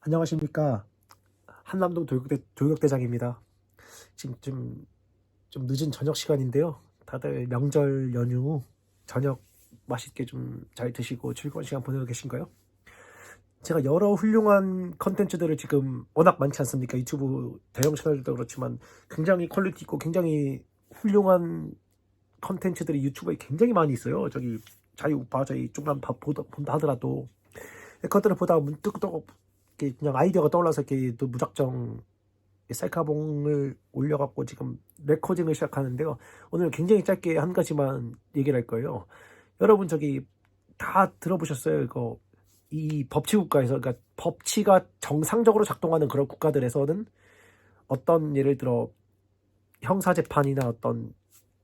안녕하십니까 한남동 돌격대, 돌격대장입니다. 지금 좀, 좀 늦은 저녁 시간인데요. 다들 명절 연휴 저녁 맛있게 좀 잘 드시고 즐거운 시간 보내고 계신가요? 제가 여러 훌륭한 컨텐츠들을 지금 워낙 많지 않습니까? 유튜브 대형 채널들도 그렇지만 굉장히 퀄리티 있고 굉장히 훌륭한 컨텐츠들이 유튜브에 굉장히 많이 있어요. 저기 자유우파 저희 봐- 보다, 본다 하더라도 그것들을 보다 문득 그냥 아이디어가 떠올라서 이렇게 또 무작정 셀카봉을 올려갖고 지금 레코딩을 시작하는데요. 오늘 굉장히 짧게 한 가지만 얘기를 할 거예요. 여러분 저기 다 들어보셨어요? 이거 이 법치 국가에서 그러니까 법치가 정상적으로 작동하는 그런 국가들에서는 어떤 예를 들어 형사 재판이나 어떤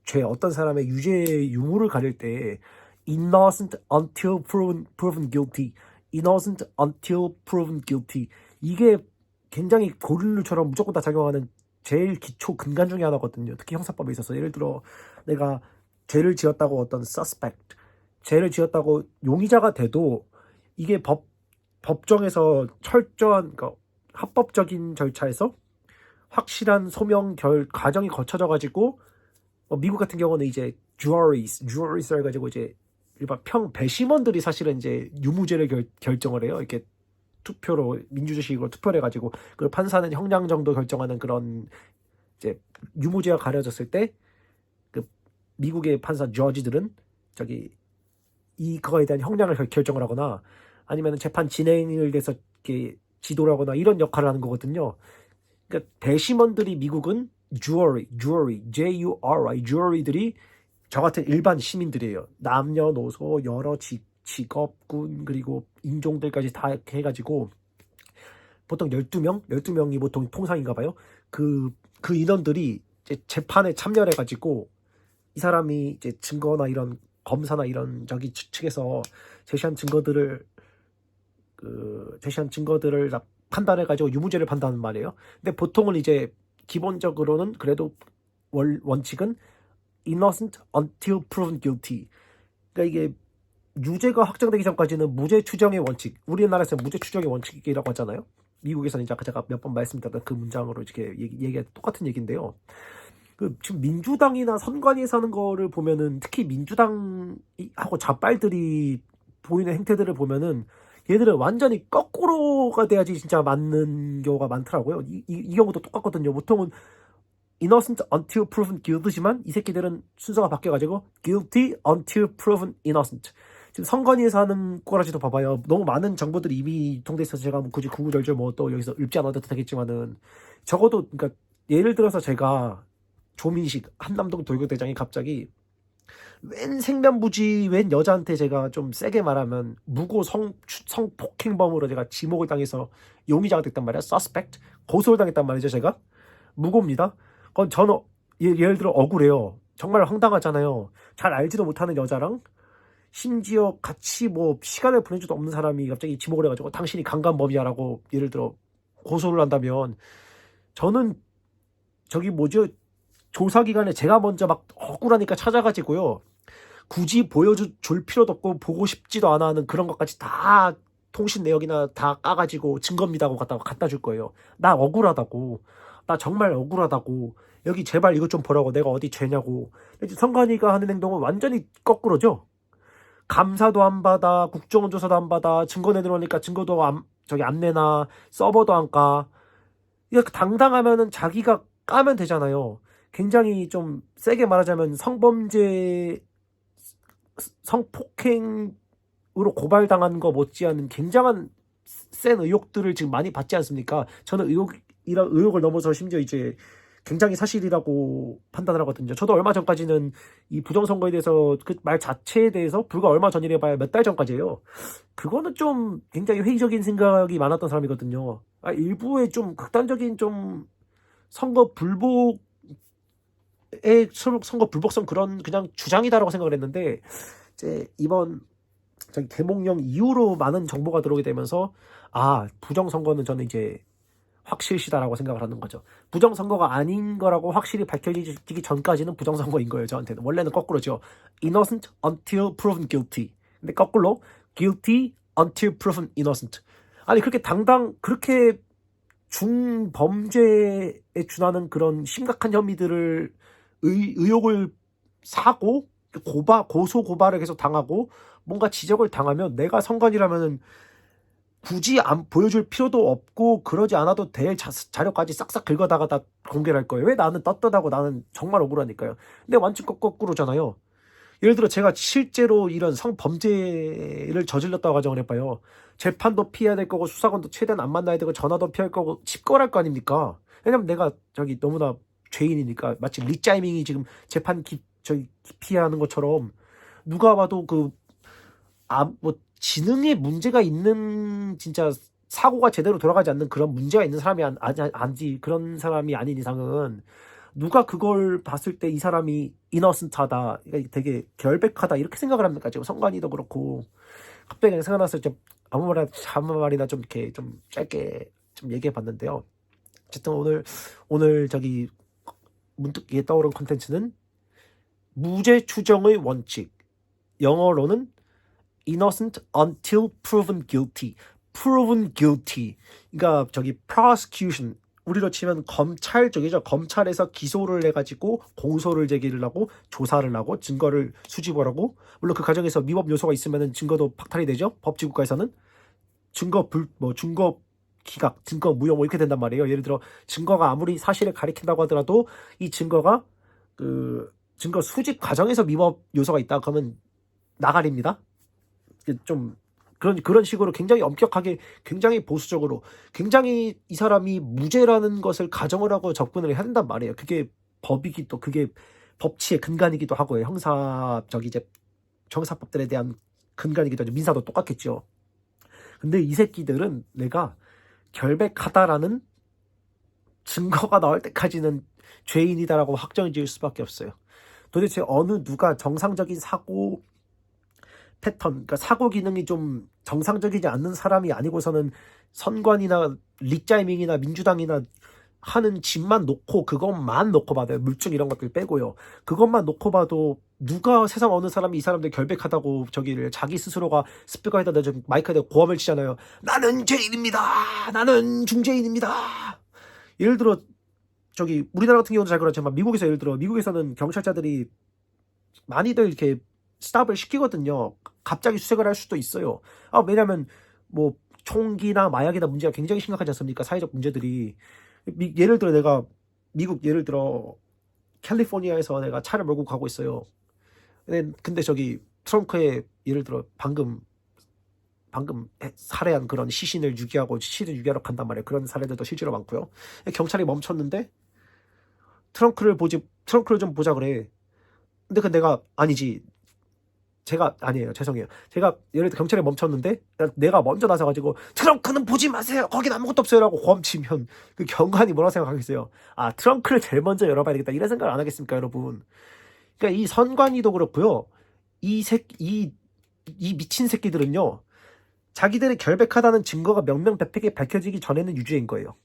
죄 어떤 사람의 유죄 유무를 가릴 때 innocent until proven proven guilty innocent until proven guilty 이게 굉장히 고릴루처럼 무조건 다 작용하는 제일 기초 근간 중에 하나거든요. 특히 형사법에 있어서 예를 들어 내가 죄를 지었다고 어떤 suspect 죄를 지었다고 용의자가 돼도 이게 법 법정에서 철저한 그러니까 합법적인 절차에서 확실한 소명 결 과정이 거쳐져 가지고 어, 미국 같은 경우는 이제 juries juries 해 가지고 이제 일반 평 배심원들이 사실은 이제 유무죄를 결, 결정을 해요. 이렇게 투표로 민주주의식으로 투표를 해가지고 그 판사는 형량 정도 결정하는 그런 이제 유무죄가 가려졌을 때 그 미국의 판사 저지들은 저기 이 그거에 대한 형량을 결- 결정을 하거나 아니면 재판 진행을 위해서 이렇게 지도를 하거나 이런 역할을 하는 거거든요. 그러니까 배심원들이 미국은 jury, jury, J-U-R-I, jury들이 저 같은 일반 시민들이에요. 남녀노소 여러 직, 직업군 그리고 인종들까지 다 해가지고 보통 12명, 12명이 보통 통상인가 봐요. 그, 그 인원들이 이제 재판에 참여를 해가지고 이 사람이 이제 증거나 이런 검사나 이런 저기 측- 측에서 제시한 증거들을 그 제시한 증거들을 다 판단해가지고 유무죄를 판단하는 말이에요. 근데 보통은 이제 기본적으로는 그래도 월, 원칙은 innocent until proven guilty. 그러니까 이게 유죄가 확정되기 전까지는 무죄 추정의 원칙. 우리나라에서 무죄 추정의 원칙이라고 하잖아요. 미국에서는 이제 아까 제가 몇 번 말씀드렸던 그 문장으로 이렇게 얘기, 얘기 똑같은 얘기인데요. 그 지금 민주당이나 선관위에서 하는 거를 보면은 특히 민주당하고 좌빨들이 보이는 행태들을 보면은 얘들은 완전히 거꾸로가 돼야지 진짜 맞는 경우가 많더라고요. 이, 이, 이 경우도 똑같거든요. 보통은 innocent until proven guilty지만 이 새끼들은 순서가 바뀌어가지고 guilty until proven innocent. 지금 선관위에서 하는 꼬라지도 봐봐요. 너무 많은 정보들이 이미 유통돼 있어서 제가 뭐 굳이 구구절절 뭐 또 여기서 읊지 않아도 되겠지만은 적어도 그러니까 예를 들어서 제가 조민식 한남동 돌격대장이 갑자기 웬 생면부지 웬 여자한테 제가 좀 세게 말하면 무고 성 성폭행범으로 제가 지목을 당해서 용의자가 됐단 말이야. suspect 고소를 당했단 말이죠. 제가 무고입니다. 그건 저는 예, 예를 들어 억울해요. 정말 황당하잖아요. 잘 알지도 못하는 여자랑 심지어 같이 뭐 시간을 보낸 적도 없는 사람이 갑자기 지목을 해가지고 당신이 강간범이야라고 예를 들어 고소를 한다면 저는 저기 뭐죠 조사 기간에 제가 먼저 막 억울하니까 찾아가지고요 굳이 보여줄 필요도 없고 보고 싶지도 않아 하는 그런 것까지 다 통신 내역이나 다 까가지고 증거입니다 하고 갖다 갖다 줄 거예요 나 억울하다고 나 정말 억울하다고 여기 제발 이것 좀 보라고 내가 어디 죄냐고 선관위가 하는 행동은 완전히 거꾸로죠 감사도 안 받아, 국정원 조사도 안 받아, 증거 내놓으니까 증거도 안, 저기 안 내나, 서버도 안 까. 이렇게 당당하면은 자기가 까면 되잖아요. 굉장히 좀 세게 말하자면 성범죄, 성폭행으로 고발당한 거 못지않은 굉장한 센 의혹들을 지금 많이 받지 않습니까? 저는 의혹, 이런 의혹을 넘어서 심지어 이제 굉장히 사실이라고 판단을 하거든요. 저도 얼마 전까지는 이 부정선거에 대해서 그 말 자체에 대해서 불과 얼마 전이래 봐야 몇 달 전까지예요. 그거는 좀 굉장히 회의적인 생각이 많았던 사람이거든요. 아, 일부의 좀 극단적인 좀 선거 불복의 선- 선거 불복성 그런 그냥 주장이다라고 생각을 했는데 이제 이번 저기 개몽령 이후로 많은 정보가 들어오게 되면서 아 부정선거는 저는 이제 확실시다라고 생각을 하는 거죠. 부정선거가 아닌 거라고 확실히 밝혀지기 전까지는 부정선거인 거예요, 저한테는. 원래는 거꾸로죠. innocent until proven guilty. 근데 거꾸로 guilty until proven innocent. 아니 그렇게 당당 그렇게 중범죄에 준하는 그런 심각한 혐의들을 의, 의혹을 사고 고바 고소 고발을 계속 당하고 뭔가 지적을 당하면 내가 성관이라면은 굳이 안 보여줄 필요도 없고 그러지 않아도 될 자, 자료까지 싹싹 긁어다가 다 공개를 할 거예요. 왜 나는 떳떳하고 나는 정말 억울하니까요. 근데 완전 거- 거꾸로잖아요. 예를 들어 제가 실제로 이런 성범죄를 저질렀다고 가정을 해봐요. 재판도 피해야 될 거고 수사관도 최대한 안 만나야 되고 전화도 피할 거고 집거할 거 아닙니까? 왜냐면 내가 저기 너무나 죄인이니까 마치 리짜이밍이 지금 재판 기, 저기 기피하는 것처럼 누가 봐도 그 아 뭐 지능에 문제가 있는 진짜 사고가 제대로 돌아가지 않는 그런 문제가 있는 사람이 안, 아니, 그런 사람이 아닌 이상은 누가 그걸 봤을 때 이 사람이 이너슨트하다 그러니까 되게 결백하다 이렇게 생각을 합니까 지금 성관이도 그렇고. 갑자기 그냥 생각나서 좀 아무 말이나 아무 말이나 좀 이렇게 좀 짧게 좀 얘기해 봤는데요. 어쨌든 오늘 오늘 저기 문득 에 떠오른 콘텐츠는 무죄 추정의 원칙. 영어로는 innocent until proven guilty. Proven guilty. 그러니까 저기 prosecution. 우리로 치면 검찰 쪽이죠. 검찰에서 기소를 해가지고 공소를 제기를 하고 조사를 하고 증거를 수집을 하고 물론 그 과정에서 위법 요소가 있으면 증거도 박탈이 되죠. 법치국가에서는. 증거 불 뭐 증거 기각 증거 무효 뭐 이렇게 된단 말이에요. 예를 들어 증거가 아무리 사실을 가리킨다고 하더라도 이 증거가 그 증거 수집 과정에서 위법 요소가 있다. 그러면 나가립니다 좀 그런 그런 식으로 굉장히 엄격하게 굉장히 보수적으로 굉장히 이 사람이 무죄라는 것을 가정을 하고 접근을 해야 된단 말이에요. 그게 법이기 또 그게 법치의 근간이기도 하고요. 형사 저기 이제 형사법들에 대한 근간이기도 하죠. 민사도 똑같겠죠. 근데 이 새끼들은 내가 결백하다라는 증거가 나올 때까지는 죄인이다라고 확정을 지을 수밖에 없어요. 도대체 어느 누가 정상적인 사고 패턴, 그러니까 사고 기능이 좀 정상적이지 않는 사람이 아니고서는 선관이나 리짜이밍이나 민주당이나 하는 짓만 놓고 그것만 놓고 봐도 물증 이런 것들 빼고요. 그것만 놓고 봐도 누가 세상 어느 사람이 이 사람들 결백하다고 저기를 자기 스스로가 스피커에다 대서 마이크에다 고함을 치잖아요. 나는 죄인입니다. 나는 중죄인입니다. 예를 들어 저기 우리나라 같은 경우도 잘 그렇지만 미국에서 예를 들어 미국에서는 경찰자들이 많이들 이렇게 스탑을 시키거든요. 갑자기 수색을 할 수도 있어요. 아, 왜냐면 뭐 총기나 마약이나 문제가 굉장히 심각하지 않습니까? 사회적 문제들이 미- 예를 들어 내가 미국 예를 들어 캘리포니아에서 내가 차를 몰고 가고 있어요. 근데, 근데 저기 트렁크에 예를 들어 방금 방금 해- 살해한 그런 시신을 유기하고 시신을 유기하러 간단 말이에요. 그런 사례들도 실제로 많고요. 경찰이 멈췄는데 트렁크를 보지 트렁크를 좀 보자 그래. 근데 그 내가 아니지 제가 아니에요. 죄송해요. 제가 예를 들어 경찰에 멈췄는데 나- 내가 먼저 나서가지고 트렁크는 보지 마세요. 거긴 아무것도 없어요라고 고함치면 그 경관이 뭐라고 생각하겠어요? 아 트렁크를 제일 먼저 열어봐야 되겠다. 이런 생각을 안 하겠습니까 여러분? 그러니까 이 선관위도 그렇고요. 이 새이 이 미친 새끼들은요 자기들이 결백하다는 증거가 명명백백하게 밝혀지기 전에는 유죄인 거예요.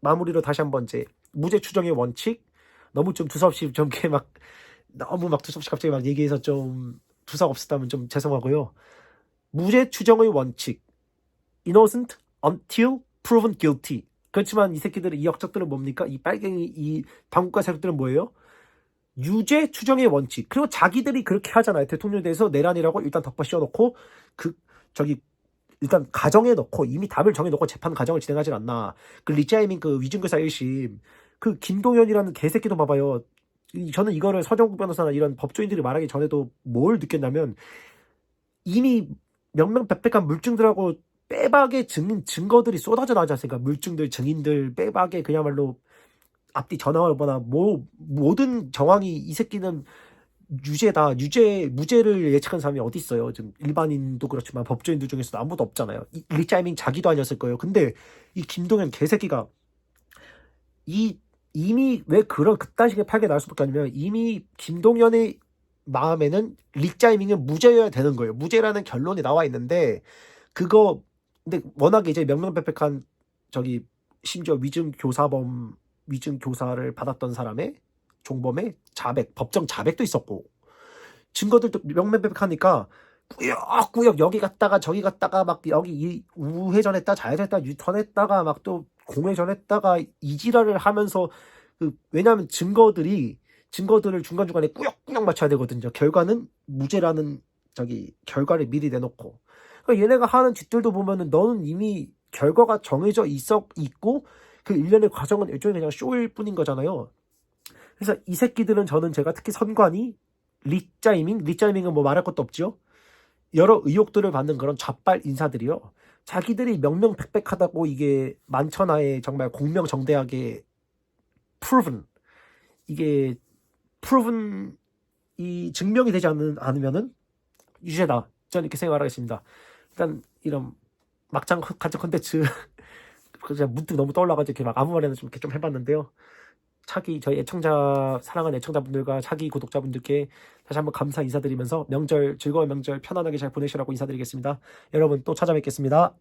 마무리로 다시 한번 이제 무죄 추정의 원칙 너무 좀 두서없이 좀 이렇게 막 너무 막 두서없이 갑자기 막 얘기해서 좀 두석 없었다면 좀 죄송하고요. 무죄 추정의 원칙. innocent until proven guilty. 그렇지만 이 새끼들은 이 역적들은 뭡니까? 이 빨갱이 이 당국가 세력들은 뭐예요? 유죄 추정의 원칙. 그리고 자기들이 그렇게 하잖아요. 대통령에 대해서 내란이라고 일단 덮어 씌워놓고 그 저기 일단 가정에 넣고 이미 답을 정해놓고 재판 과정을 진행하질 않나. 그 리짜이밍 그 위증교사 1심 그 김동연이라는 개새끼도 봐봐요. 이- 저는 이거를 서정국 변호사나 이런 법조인들이 말하기 전에도 뭘 느꼈냐면 이미 명명백백한 물증들하고 빼박의 증, 증거들이 쏟아져 나오지 않습니까? 물증들, 증인들, 빼박의 그야말로 앞뒤 전화를 뭐 모든 정황이 이 새끼는 유죄다, 유죄, 무죄를 예측한 사람이 어디 있어요? 지금 일반인도 그렇지만 법조인들 중에서도 아무도 없잖아요. 이 리짜이밍 자기도 아니었을 거예요. 근데 이 김동현 개새끼가 이 이미 왜 그런 그딴 식의 팔게 나올 수밖에 아니면 이미 김동연의 마음에는 리짜이밍은 무죄여야 되는 거예요. 무죄라는 결론이 나와 있는데 그거 근데 워낙에 이제 명명백백한 저기 심지어 위증 교사범 위증 교사를 받았던 사람의 종범의 자백 법정 자백도 있었고 증거들도 명명백백하니까 꾸역꾸역 여기 갔다가 저기 갔다가 막 여기 이 우회전했다 좌회전했다 유턴했다가 막 또 공회전했다가 이지랄을 하면서 그 왜냐하면 증거들이 증거들을 중간중간에 꾸역꾸역 맞춰야 되거든요. 결과는 무죄라는 저기 결과를 미리 내놓고 그러니까 얘네가 하는 짓들도 보면은 너는 이미 결과가 정해져 있어 있고 그 일련의 과정은 일종의 그냥 쇼일 뿐인 거잖아요. 그래서 이 새끼들은 저는 제가 특히 선관위 리짜이밍 리짜이밍은 뭐 말할 것도 없죠. 여러 의혹들을 받는 그런 좌빨 인사들이요. 자기들이 명명백백하다고 이게 만천하에 정말 공명정대하게 proven 이게 proven 이 증명이 되지 않는 않으면은 유죄다. 저는 이렇게 생각하겠습니다. 일단 이런 막장 간접 콘텐츠 그냥 문득 너무 떠올라가지고 이렇게 막 아무 말이나 좀 이렇게 좀 해봤는데요. 차기 저희 애청자 사랑하는 애청자분들과 차기 구독자분들께 다시 한번 감사 인사드리면서 명절 즐거운 명절 편안하게 잘 보내시라고 인사드리겠습니다. 여러분 또 찾아뵙겠습니다.